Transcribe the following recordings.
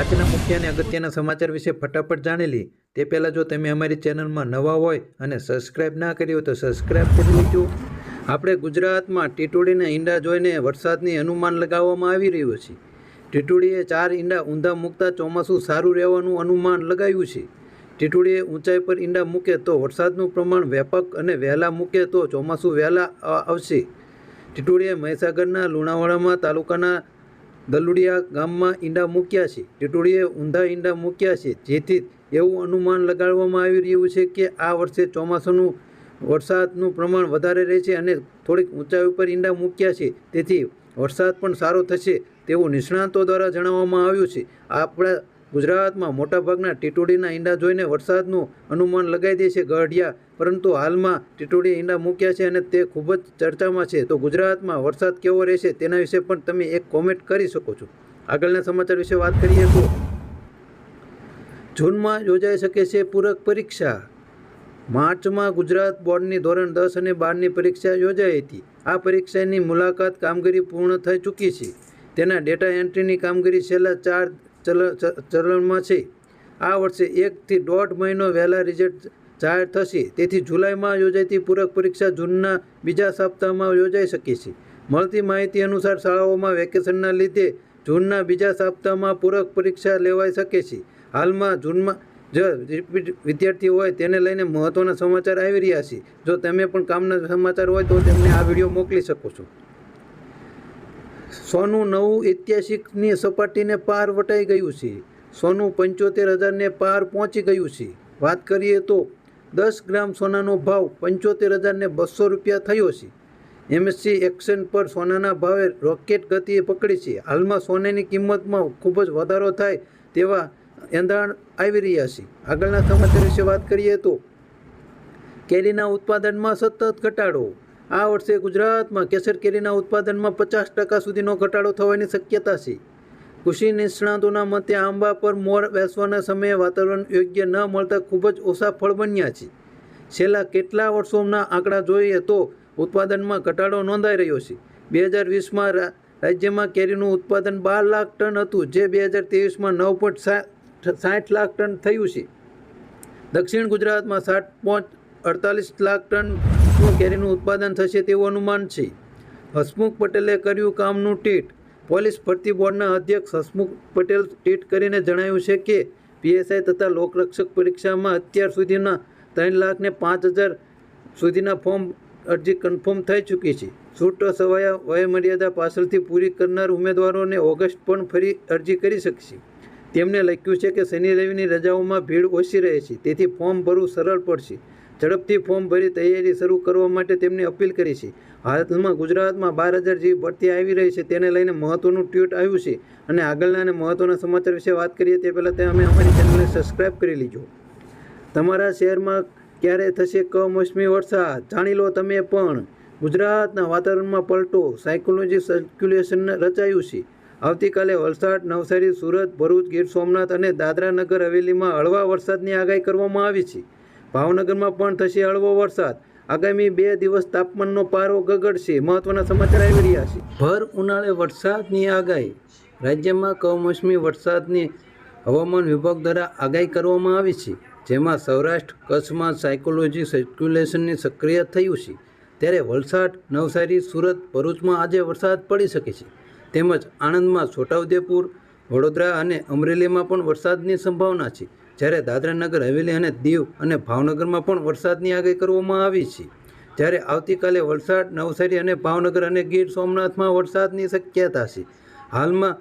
આજના મુખ્ય અને અગત્યના સમાચાર વિશે ફટાફટ જાણી તે પહેલાં જો તમે અમારી ચેનલમાં નવા હોય અને સબસ્ક્રાઇબ ના કરી હોય તો સબસ્ક્રાઇબ કરી લેજો. આપણે ગુજરાતમાં ટીટોડીના ઈંડા જોઈને વરસાદની અનુમાન લગાવવામાં આવી રહ્યું છે. ટીટોડીએ ચાર ઈંડા ઊંધા મૂકતા ચોમાસું સારું રહેવાનું અનુમાન લગાવ્યું છે. ટીટોડીએ ઊંચાઈ પર ઈંડા મૂકે તો વરસાદનું પ્રમાણ વ્યાપક અને વહેલા મૂકે તો ચોમાસું વહેલા આવશે. ટીટોડીએ મહીસાગરના લુણાવાડામાં તાલુકાના દલુડિયા ગામમાં ઈંડા મૂક્યા છે. ટીટોડીએ ઊંધા ઈંડા મૂક્યા છે. જેથી એવું અનુમાન લગાડવામાં આવી રહ્યું છે કે આ વર્ષે ચોમાસાનું વરસાદનું પ્રમાણ વધારે રહેશે અને થોડીક ઊંચાઈ ઉપર ઈંડા મૂક્યા છે. તેથી વરસાદ પણ સારો થશે તેવું નિષ્ણાતો દ્વારા જણાવવામાં આવ્યું છે. આપણા ગુજરાતમાં મોટાભાગના ટીટોડીના ઈંડા જોઈને વરસાદનું અનુમાન લગાવી દે છે. ગઢિયા પરંતુ હાલમાં ટીટોડી ઈંડા મૂક્યા છે અને તે ખૂબ જ ચર્ચામાં છે. તો ગુજરાતમાં વરસાદ કેવો રહેશે તેના વિશે પણ તમે એક કોમેન્ટ કરી શકો છો. આગળના સમાચાર વિશે વાત કરીએ તો જૂનમાં યોજાઈ શકે છે પૂરક પરીક્ષા. માર્ચમાં ગુજરાત બોર્ડની ધોરણ દસ અને બારની પરીક્ષા યોજાઈ હતી. આ પરીક્ષાની મુલાકાત કામગીરી પૂર્ણ થઈ ચૂકી છે. તેના ડેટા એન્ટ્રીની કામગીરી છેલ્લા ચાર ચલણમાં છે. આ વર્ષે એકથી દોઢ મહિનો વહેલા રિઝલ્ટ જાહેર થશે. તેથી જુલાઈમાં યોજાતી પૂરક પરીક્ષા જૂનના બીજા સપ્તાહમાં યોજાઈ શકે છે. મળતી માહિતી અનુસાર શાળાઓમાં વેકેશનના લીધે જૂનના બીજા સપ્તાહમાં પૂરક પરીક્ષા લેવાઈ શકે છે. હાલમાં જૂનમાં જો વિદ્યાર્થી હોય તેને લઈને મહત્ત્વના સમાચાર આવી રહ્યા છે. જો તમે પણ કામના સમાચાર હોય તો તેમને આ વીડિયો મોકલી શકો છો. સોનું નવું ઐતિહાસિકની સપાટીને પાર વટાઈ ગયું છે. સોનું પંચોતેર હજારને પાર પહોંચી ગયું છે. વાત કરીએ તો દસ ગ્રામ સોનાનો ભાવ પંચોતેર હજારને બસો રૂપિયા થયો છે. એમએસસી એક્શન પર સોનાના ભાવે રોકેટ ગતિએ પકડી છે. હાલમાં સોનાની કિંમતમાં ખૂબ જ વધારો થાય તેવા એંધાણ આવી રહ્યા છે. આગળના સમાચાર વિશે વાત કરીએ તો કેરીના ઉત્પાદનમાં સતત ઘટાડો. આ વર્ષે ગુજરાતમાં કેસર કેરીના ઉત્પાદનમાં પચાસ ટકા સુધીનો ઘટાડો થવાની શક્યતા છે. કૃષિ નિષ્ણાતોના મતે આંબા પર મોર બેસવાના સમયે વાતાવરણ યોગ્ય ન મળતા ખૂબ જ ઓછા ફળ બન્યા છે. છેલ્લા કેટલા વર્ષોના આંકડા જોઈએ તો ઉત્પાદનમાં ઘટાડો નોંધાઈ રહ્યો છે. બે હજાર વીસમાં રાજ્યમાં કેરીનું ઉત્પાદન બાર લાખ ટન હતું, જે બે હજાર ત્રેવીસમાં નવ પોઈન્ટ સાઠ લાખ ટન થયું છે. દક્ષિણ ગુજરાતમાં સાત પોઈન્ટ અડતાલીસ લાખ ટનનું કેરીનું ઉત્પાદન થશે તેવું અનુમાન છે. હસમુખ પટેલે કર્યું કામનું ટીટ પોલીસ ભરતી બોર્ડના અધ્યક્ષ હસમુખ પટેલ ટ્વીટ કરીને જણાવ્યું છે કે પીએસઆઈ તથા લોકરક્ષક પરીક્ષામાં અત્યાર સુધીના ત્રણ લાખને પાંચ હજાર સુધીના ફોર્મ અરજી કન્ફર્મ થઈ ચૂકી છે. છૂટ સવાયા વયમર્યાદા પાછળથી પૂરી કરનાર ઉમેદવારોને ઓગસ્ટ પણ ફરી અરજી કરી શકશે. તેમણે લખ્યું છે કે શનિ રવિની રજાઓમાં ભીડ ઓછી રહે છે, તેથી ફોર્મ ભરવું સરળ પડશે. ઝડપથી ફોર્મ ભરી તૈયારી શરૂ કરવા માટે તેમની અપીલ કરી છે. હાલમાં ગુજરાતમાં બાર હજાર જેવી ભરતી આવી રહી છે, તેને લઈને મહત્વનું ટ્વીટ આવ્યું છે. અને આગળના અને મહત્વના સમાચાર વિશે વાત કરીએ તે પહેલાં તે અમે અમારી ચેનલને સબસ્ક્રાઈબ કરી લીજો. તમારા શહેરમાં ક્યારે થશે કમોસમી વરસાદ? જાણી લો તમે પણ. ગુજરાતના વાતાવરણમાં પલટો સાયકોલોજી સર્ક્યુલેશન રચાયું છે. આવતીકાલે વલસાડ, નવસારી, સુરત, ભરૂચ, ગીર સોમનાથ અને દાદરા નગર હવેલીમાં હળવા વરસાદની આગાહી કરવામાં આવી છે. ભાવનગરમાં પણ થશે હળવો વરસાદ. આગામી બે દિવસ તાપમાનનો પારો ગગડશે, મહત્વના સમાચાર આવી રહ્યા છે. ભર ઉનાળે વરસાદની આગાહી. રાજ્યમાં કમોસમી વરસાદની હવામાન વિભાગ દ્વારા આગાહી કરવામાં આવી છે, જેમાં સૌરાષ્ટ્ર, કચ્છમાં સાયકોલોજી સર્ક્યુલેશનની સક્રિય થયું છે. ત્યારે વલસાડ, નવસારી, સુરત, ભરૂચમાં આજે વરસાદ પડી શકે છે. તેમજ આણંદમાં છોટાઉદેપુર, વડોદરા અને અમરેલીમાં પણ વરસાદની સંભાવના છે. જ્યારે દાદરાનગર હવેલી અને દીવ અને ભાવનગરમાં પણ વરસાદની આગાહી કરવામાં આવી છે. જ્યારે આવતીકાલે વલસાડ, નવસારી અને ભાવનગર અને ગીર સોમનાથમાં વરસાદની શક્યતા છે. હાલમાં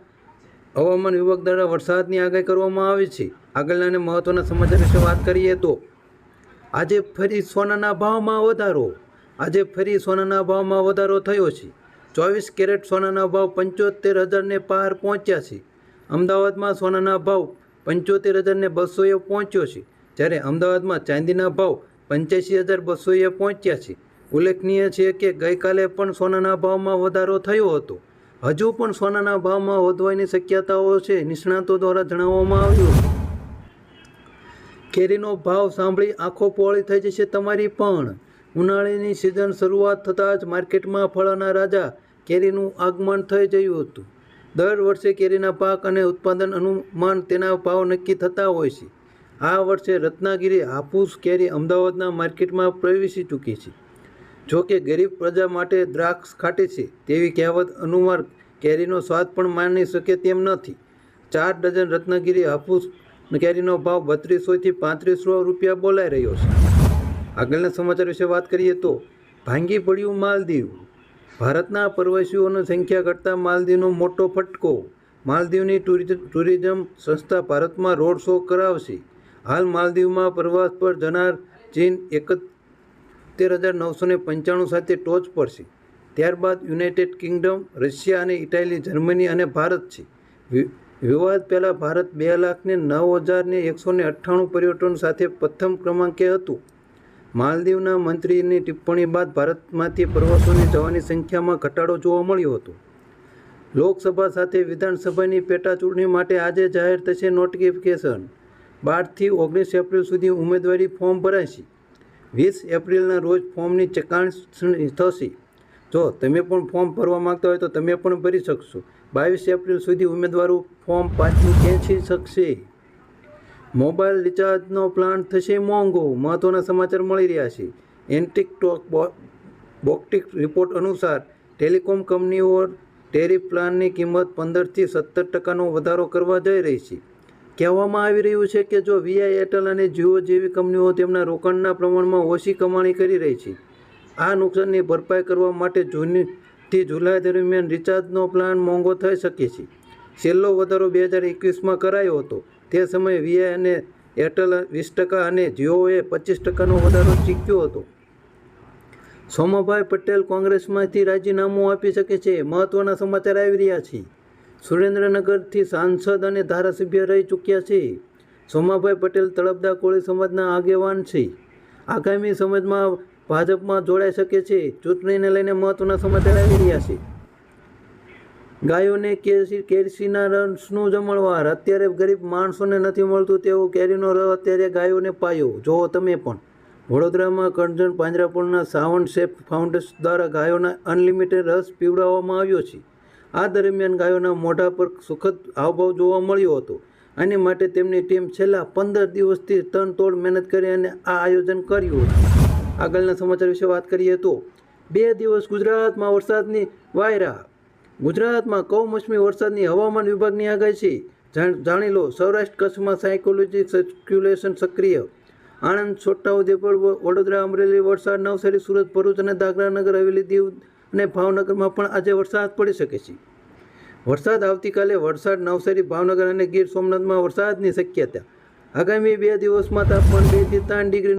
હવામાન વિભાગ દ્વારા વરસાદની આગાહી કરવામાં આવી છે. આગળના અને મહત્ત્વના સમાચાર વિશે વાત કરીએ તો, આજે ફરી સોનાના ભાવમાં વધારો. આજે ફરી સોનાના ભાવમાં વધારો થયો છે. ચોવીસ કેરેટ સોનાના ભાવ પંચોતેર હજારને પાર પહોંચ્યા છે. અમદાવાદમાં સોનાના ભાવ પંચોતેર હજારને બસોએ પહોંચ્યો છે. જ્યારે અમદાવાદમાં ચાંદીના ભાવ પંચ્યાસી હજાર બસોએ પહોંચ્યા છે. ઉલ્લેખનીય છે કે ગઈકાલે પણ સોનાના ભાવમાં વધારો થયો હતો. હજુ પણ સોનાના ભાવમાં વધવાની શક્યતાઓ છે, નિષ્ણાતો દ્વારા જણાવવામાં આવ્યું કેરીનો ભાવ સાંભળી આંખો પહોળી થઈ જશે તમારી પણ. ઉનાળાની સિઝન શરૂઆત થતાં જ માર્કેટમાં ફળના રાજા કેરીનું આગમન થઈ ગયું હતું. દર વર્ષે કેરીના પાક અને ઉત્પાદન અનુમાન તેના ભાવ નક્કી થતા હોય છે. આ વર્ષે રત્નાગીરી હાફૂસ કેરી અમદાવાદના માર્કેટમાં પ્રવેશી ચૂકી છે. જો કે ગરીબ પ્રજા માટે દ્રાક્ષ ખાટી છે તેવી કહેવત અનુસાર કેરીનો સ્વાદ પણ માણી શકે તેમ નથી. ચાર ડઝન રત્નાગીરી હાફૂસ કેરીનો ભાવ બત્રીસોથી પાંત્રીસો રૂપિયા બોલાઈ રહ્યો છે. આગળના સમાચાર વિશે વાત કરીએ તો ભાંગી પડ્યું માલદીવ ભારતના પ્રવાસીઓની સંખ્યા ઘટતા માલદીવનો મોટો ફટકો. માલદીવની ટુરિઝમ સંસ્થા ભારતમાં રોડ શો કરાવશે. હાલ માલદીવમાં પ્રવાસ પર જનાર ચીન એકોતેર હજાર નવસો ને પંચાણું સાથે ટોચ પર છે ત્યારબાદ યુનાઇટેડ કિંગડમ, રશિયા અને ઇટાલી, જર્મની અને ભારત છે. વિવાદ પહેલાં ભારત બે લાખને નવ હજારને એકસો ને અઠ્ઠાણું પર્યટન સાથે પ્રથમ ક્રમાંકે હતું. માલદીવના મંત્રીની ટિપ્પણી બાદ ભારતમાંથી પ્રવાસીઓની જવાની સંખ્યામાં ઘટાડો જોવા મળ્યો હતો. લોકસભા સાથે વિધાનસભાની પેટાચૂંટણી માટે આજે જાહેર થશે નોટિફિકેશન. બારથી ઓગણીસ એપ્રિલ સુધી ઉમેદવારી ફોર્મ ભરાશે. વીસ એપ્રિલના રોજ ફોર્મની ચકાસણી થશે. જો તમે પણ ફોર્મ ભરવા માગતા હોય તો તમે પણ ભરી શકશો. બાવીસ એપ્રિલ સુધી ઉમેદવારો ફોર્મ પાછું ખેંચી શકશે? મોબાઈલ રિચાર્જનો પ્લાન થશે મોંઘો. મહત્ત્વના સમાચાર મળી રહ્યા છે. એન્ટિક ટોક બોક્ટિક રિપોર્ટ અનુસાર, ટેલિકોમ કંપનીઓ ટેરિફ પ્લાનની કિંમત પંદરથી સત્તર ટકાનો વધારો કરવા જઈ રહી છે. કહેવામાં આવી રહ્યું છે કે જો વીઆઈ એરટેલ અને જીઓ જેવી કંપનીઓ તેમના રોકાણના પ્રમાણમાં ઓછી કમાણી કરી રહી છે, આ નુકસાનની ભરપાઈ કરવા માટે જૂનથી જુલાઈ દરમિયાન રિચાર્જનો પ્લાન મોંઘો થઈ શકે છે. છેલ્લો વધારો બે હજાર એકવીસમાં કરાયો હતો. તે સમયે વીએ અને એરટેલ વીસ ટકા અને જીઓએ પચીસ ટકાનો વધારો ચીક્યો હતો. સોમાભાઈ પટેલ કોંગ્રેસમાંથી રાજીનામું આપી શકે છે, મહત્વના સમાચાર આવી રહ્યા છે. સુરેન્દ્રનગરથી સાંસદ અને ધારાસભ્ય રહી ચૂક્યા છે. સોમાભાઈ પટેલ તળપદા કોળી સમાજના આગેવાન છે. આગામી સમાજમાં ભાજપમાં જોડાઈ શકે છે. ચૂંટણીને લઈને મહત્વના સમાચાર આવી રહ્યા છે. ગાયોને કેસી કેરીના રસનું જમણવાર. અત્યારે ગરીબ માણસોને નથી મળતું તેવું કેરીનો રસ અત્યારે ગાયોને પાયો. જુઓ તમે પણ. વડોદરામાં કરજણ પાંજરાપોળના સાવન શેફ ફાઉન્ડેશન દ્વારા ગાયોના અનલિમિટેડ રસ પીવડાવવામાં આવ્યો છે. આ દરમિયાન ગાયોના મોઢા પર સુખદ હાવભાવ જોવા મળ્યો હતો. આની માટે તેમની ટીમ છેલ્લા પંદર દિવસથી તનતોડ મહેનત કરી અને આ આયોજન કર્યું હતું. આગળના સમાચાર વિશે વાત કરીએ તો, બે દિવસ ગુજરાતમાં વરસાદની વાયરા. ગુજરાતમાં કમોસમી વરસાદની હવામાન વિભાગની આગાહી છે. જાણ- લો, સૌરાષ્ટ્ર કચ્છમાં સાયકોલોજી સર્ક્યુલેશન સક્રિય. આણંદ, છોટાઉદેપુર, વ- વડોદરા, અમરેલી વલસાડ નવસારી, સુરત, ભરૂચ અને દાદરાનગર હવેલી દીવ અને ભાવનગરમાં પણ આજે વરસાદ પડી શકે છે. વરસાદ આવતીકાલે વલસાડ નવસારી, ભાવનગર અને ગીર સોમનાથમાં વરસાદની શક્યતા. આગામી બે દિવસમાં તાપમાન બેથી ત્રણ ડિગ્રી